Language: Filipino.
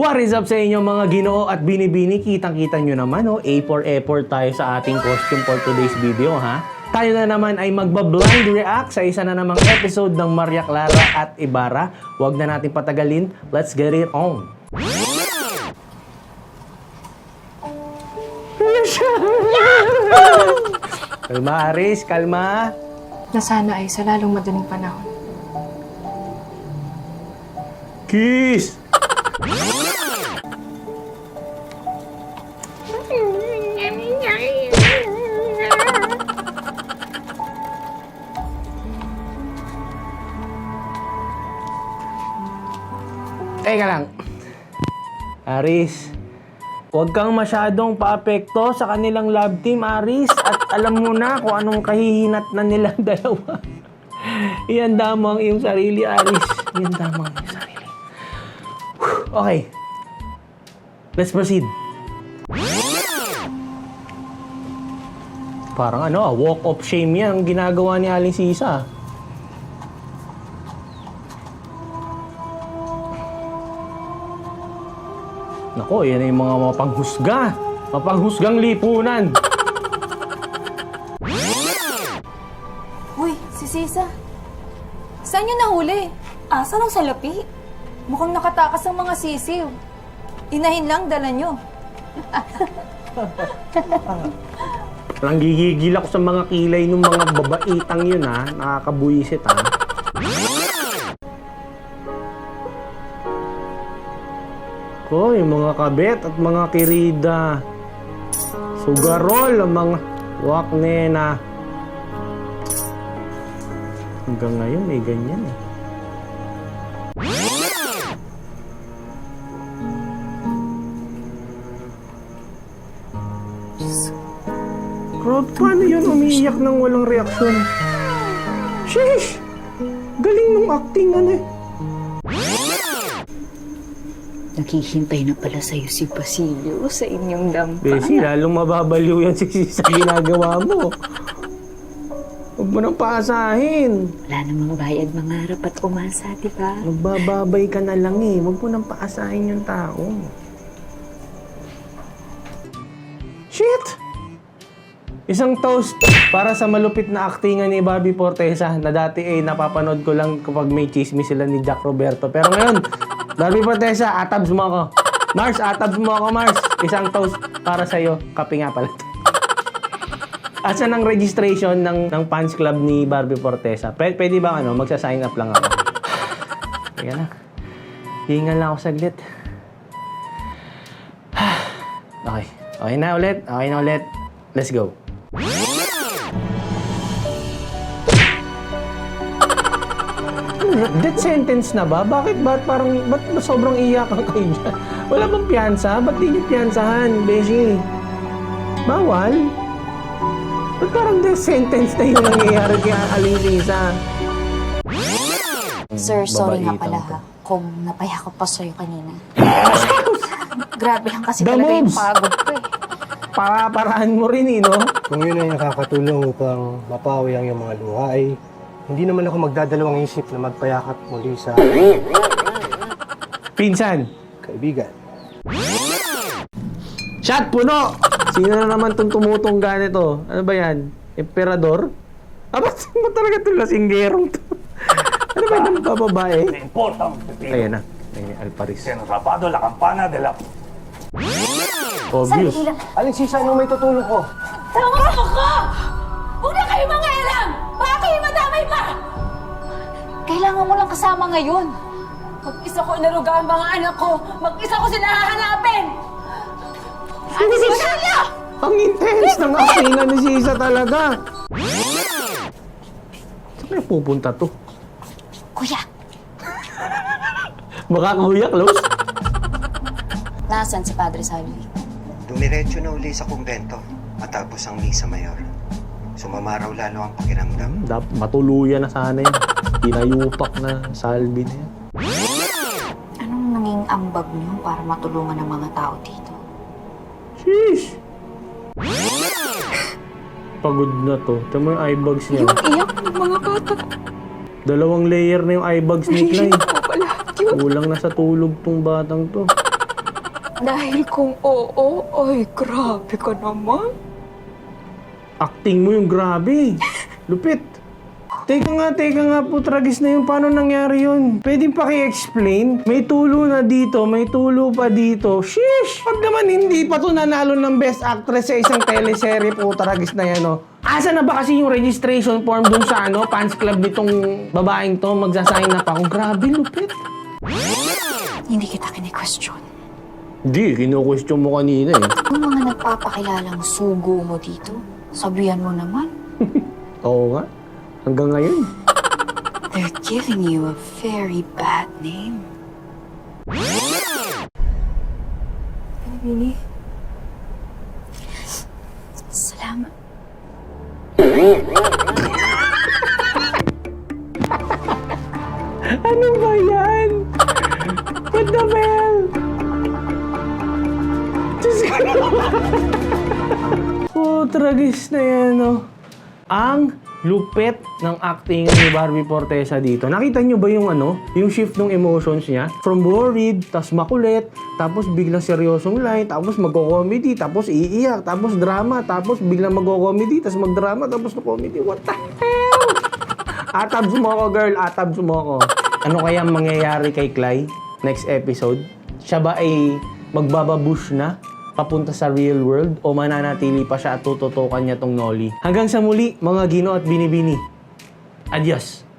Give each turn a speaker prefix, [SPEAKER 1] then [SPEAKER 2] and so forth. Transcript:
[SPEAKER 1] What is up sa inyo mga ginoo at binibini? Kitang-kita nyo naman, oh, A for effort tayo sa ating costume for today's video, ha? Tayo na naman ay magba-blind react sa isa na namang episode ng Maria Clara at Ibarra. Huwag na natin patagalin. Let's get it on. kalma, Aris. Kalma.
[SPEAKER 2] na sana ay sa lalong madaling panahon.
[SPEAKER 1] Kiss! Teka lang. Aris, huwag kang masyadong paapekto sa kanilang love team, Aris. At alam mo na kung anong kahihinat na nilang dalawa. Ihanda mo ang iyong sarili, Aris. Ihanda mo ang iyong sarili. Okay. Let's proceed. Parang ano, ah, walk of shame yan ang ginagawa ni Aling Sisa. Nako, yan yung mga mapanghusga. Mapanghusgang lipunan.
[SPEAKER 3] Uy, si Sisa. Saan niyo nahuli? Asa ng salapi? Mukhang nakatakas ang mga sisiw. Inahin lang, dala niyo.
[SPEAKER 1] Parang gigigil ako sa mga kilay ng mga babaitang yun ha. Nakakabuisit ha. Ko, yung mga kabet at mga kirida. Sugarol ang mga waknena. Hanggang ngayon may ganyan eh. Rob, paano yun umiiyak ng walang reaksyon? Sheesh! Galing nung acting ano eh.
[SPEAKER 4] Naghihintay na pala sa'yo si Basilio sa inyong dampa.
[SPEAKER 1] Besi, lalong mababaliw yan si sa ginagawa mo. Huwag mo nang paasahin.
[SPEAKER 4] Wala namang bayad mangarap at umasa, di ba?
[SPEAKER 1] Magbababay ka na lang eh. Huwag mo nang paasahin yung tao. Shit! Isang toast para sa malupit na aktingan ni Bobby Fortesa na dati eh napapanood ko lang kapag may chismis sila ni Jack Roberto. Pero ngayon, Bobby Fortesa, atabs mo ako. Mars, atabs mo ako, Mars. Isang toast para sa'yo. Kape nga pala. Asan ang registration ng, ng fans club ni Barbie Fortesa? Pwede, pwede ba ano, magsa-sign up lang ako? Teka na. Hingal lang ako saglit. okay. Okay na ulit. Okay na ulit. Let's go. Death sentence na ba? Bakit ba parang, ba't ba sobrang iyakan kayo dyan? Wala bang piyansa? Ba't di nyo piyansahan, Beshi? Bawal? Ba't parang death sentence na yung nangyayari kay Aling Risa?
[SPEAKER 4] Sir, sorry nga pala ha. Kung napayakap pa sa'yo kanina. Grabe lang kasi
[SPEAKER 1] The
[SPEAKER 4] talaga yung
[SPEAKER 1] moves.
[SPEAKER 4] pagod ko eh.
[SPEAKER 1] Para-parahan mo rin eh, no?
[SPEAKER 5] Kung yun ay nakakatulong upang mapawi ang iyong mga luha ay hindi naman ako magdadalawang isip na magpayakap muli sa
[SPEAKER 1] Pinsan,
[SPEAKER 5] kaibigan.
[SPEAKER 1] Shot puno! Sino na naman itong tumutong ganito? Ano ba yan? Emperador? Ah, ba't ba't talaga itong lasinggerong to? ano ba itong bababae?
[SPEAKER 6] Le importa un pepino.
[SPEAKER 1] Ayan na. Ayan, Alparis.
[SPEAKER 6] Se han rapado la campana de la...
[SPEAKER 1] Obvious.
[SPEAKER 5] Aling sisa, anong may tutulong ko?
[SPEAKER 3] Tama mo ko! Huwag na kayo mga pa!
[SPEAKER 4] Kailangan mo lang kasama ngayon.
[SPEAKER 3] Mag-isa ko inaruga ang mga anak ko! Mag-isa ko sila hahanapin! Ano si Basilio?
[SPEAKER 1] Ang intense ng actingan ni Sisa talaga. Saan kaya pupunta to?
[SPEAKER 4] Kuya,
[SPEAKER 1] Baka kuya, close?
[SPEAKER 4] nasan si Padre Salvi?
[SPEAKER 7] Dumiretso na uli sa kumbento matapos ang misa mayor. Sumama raw lalo ang pakiramdam.
[SPEAKER 1] Dap, matuluyan na sana yan. Pinayupak na salvi na yan.
[SPEAKER 4] Anong nanging ambag niyo para matulungan ang mga tao dito?
[SPEAKER 1] Sheesh! Pagod na to. Ito mo yung eye bags niya.
[SPEAKER 2] Iyak ng mga bata.
[SPEAKER 1] Dalawang layer na yung eye bags ni Clay.
[SPEAKER 2] Hindi ko pala. Yun.
[SPEAKER 1] Kulang na sa tulog tong batang to.
[SPEAKER 2] Dahil kung oo, ay grabe ka naman.
[SPEAKER 1] Acting mo yung grabe. Lupit. Teka nga, teka nga po, tragis na yun. Paano nangyari yun? Pwede paki-explain? May tulo na dito, may tulo pa dito. Sheesh! Pag naman hindi pa to nanalo ng Best Actress sa isang teleserye po, tragis na yan, oh. Asa na ba kasi yung registration form dun sa ano, fans club nitong babaeng to? Magsasign up ako. Grabe, lupit.
[SPEAKER 4] Hindi kita kini-question.
[SPEAKER 1] Di, kinu-question mo kanina eh.
[SPEAKER 4] Yung mga nagpapakilalang sugo mo dito, sabihan mo naman,
[SPEAKER 1] Oo nga. Hanggang ngayon.
[SPEAKER 4] they're giving you a very bad name.
[SPEAKER 2] Winnie,
[SPEAKER 4] Salamat.
[SPEAKER 1] Ano ba yan? What the hell? Tragis na yan, oh. Ang lupet ng acting ni Barbie Fortesa dito. Nakita nyo ba yung ano? Yung shift ng emotions niya? From worried, tapos makulit, tapos biglang seryosong line, tapos magko-comedy, tapos iiyak, tapos drama, tapos biglang magko-comedy, tapos magdrama, tapos na comedy. What the hell? Atabs mo ako, girl. Atabs mo ako. Ano kaya ang mangyayari kay Clay next episode? Siya ba ay magbababush na papunta sa real world o mananatili pa siya at tututukan niya tong Nolly? Hanggang sa muli, mga Gino at Binibini. Adios!